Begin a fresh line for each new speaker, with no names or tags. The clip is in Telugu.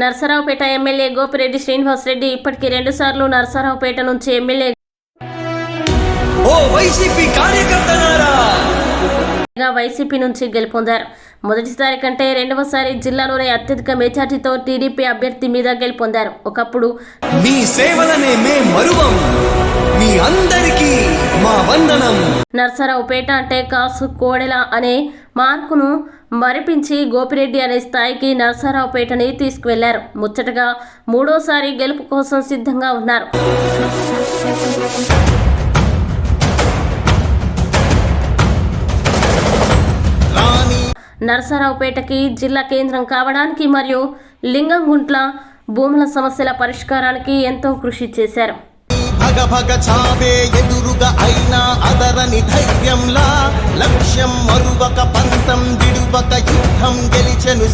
నర్సరావుపేట ఎమ్మెల్యే గోపిరెడ్డి శ్రీనివాసరెడ్డి ఇప్పటికీ రెండుసార్లు నర్సరావుపేట నుంచి ఎమ్మెల్యే
వైసీపీ
నుంచి గెలుపొందారు. మొదటిసారి కంటే రెండవసారి జిల్లాలోనే అత్యధిక మెజార్టీతో టీడీపీ అభ్యర్థి మీద గెలుపొందారు. ఒకప్పుడు
మీ సేవలనే మే మరువం. మీ అందరికీ మా వందనం.
నర్సరావుపేట అంటే కాసు కోడెల అనే మార్కును మరిపించి గోపిరెడ్డి అనే స్థాయికి నరసారావుపేటని తీసుకువెళ్ళారు. ముచ్చటగా మూడోసారి గెలుపు కోసం సిద్ధంగా ఉన్నారు. నరసరావుపేటకి జిల్లా కేంద్రం కావడానికి మరియు లింగంగుంట్ల భూముల సమస్యల పరిష్కారానికి ఎంతో కృషి చేశారు.
భగ భగ చావే ఎదురుగా అయినా అదరని ధైర్యంలా లక్ష్యం మరువక పంతం విడువక యుద్ధం గెలిచెను